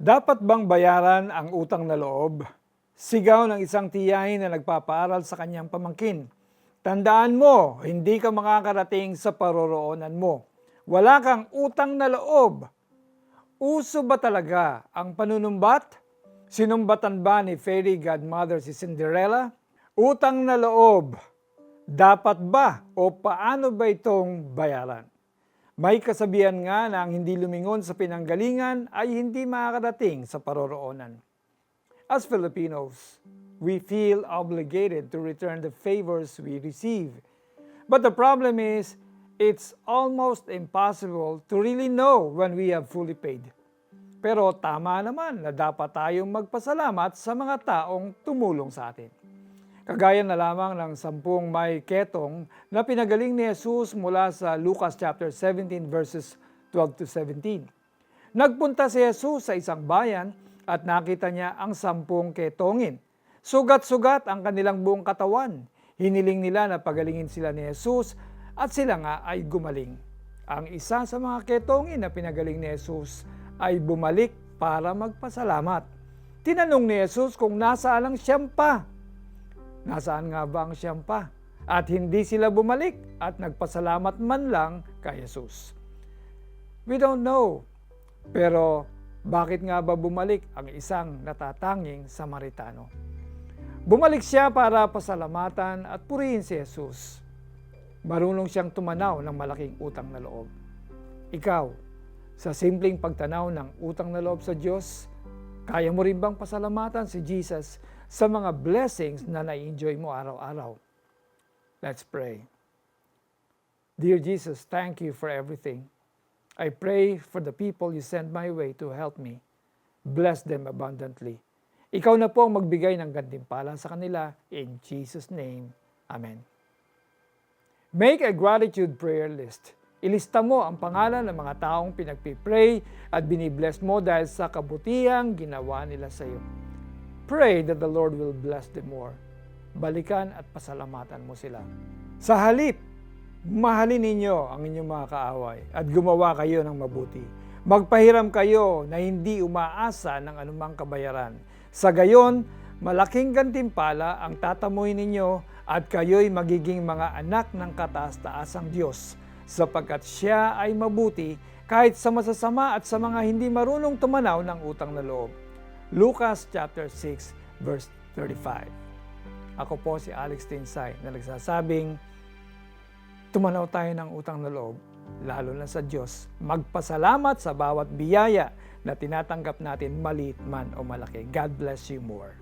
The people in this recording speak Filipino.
Dapat bang bayaran ang utang na loob? Sigaw ng isang tiyahin na nagpapaaral sa kanyang pamangkin. Tandaan mo, hindi ka makakarating sa paroroonan mo. Wala kang utang na loob. Uso ba talaga ang panunumbat? Sinumbatan ba ni fairy godmother si Cinderella? Utang na loob. Dapat ba o paano ba itong bayaran? May kasabihan nga na ang hindi lumingon sa pinanggalingan ay hindi makakarating sa paroroonan. As Filipinos, we feel obligated to return the favors we receive. But the problem is, it's almost impossible to really know when we have fully paid. Pero tama naman na dapat tayong magpasalamat sa mga taong tumulong sa atin. Kagaya na lamang ng sampung may ketong na pinagaling ni Jesus mula sa Lucas chapter 17 verses 12 to 17. Nagpunta si Jesus sa isang bayan at nakita niya ang sampung ketongin. Sugat-sugat ang kanilang buong katawan. Hiniling nila na pagalingin sila ni Jesus at sila nga ay gumaling. Ang isa sa mga ketongin na pinagaling ni Jesus ay bumalik para magpasalamat. Tinanong ni Jesus kung nasaan ang siyam pa. Nasaan nga ba ang siyam pa? At hindi sila bumalik at nagpasalamat man lang kay Jesus. We don't know. Pero bakit nga ba bumalik ang isang natatanging Samaritano? Bumalik siya para pasalamatan at purihin si Jesus. Marunong siyang tumanaw ng malaking utang na loob. Ikaw, sa simpleng pagtanaw ng utang na loob sa Diyos, kaya mo rin bang pasalamatan si Jesus sa mga blessings na na-enjoy mo araw-araw? Let's pray. Dear Jesus, thank you for everything. I pray for the people you send my way to help me. Bless them abundantly. Ikaw na po ang magbigay ng gantimpala sa kanila. In Jesus' name, Amen. Make a gratitude prayer list. Ilista mo ang pangalan ng mga taong pinagpipray at binibless mo dahil sa kabutihang ginawa nila sa iyo. Pray that the Lord will bless them more. Balikan at pasalamatan mo sila. Sa halip, mahalin ninyo ang inyong mga kaaway at gumawa kayo ng mabuti. Magpahiram kayo na hindi umaasa ng anumang kabayaran. Sa gayon, malaking gantimpala ang tatamuhin ninyo at kayo'y magiging mga anak ng kataas-taasang Diyos sapagkat siya ay mabuti kahit sa masasama at sa mga hindi marunong tumanaw ng utang na loob. Lucas chapter 6 verse 35. Ako po si Alex Tinsay na nagsasabing, tumanaw tayo ng utang na loob, lalo na sa Diyos. Magpasalamat sa bawat biyaya na tinatanggap natin maliit man o malaki. God bless you more.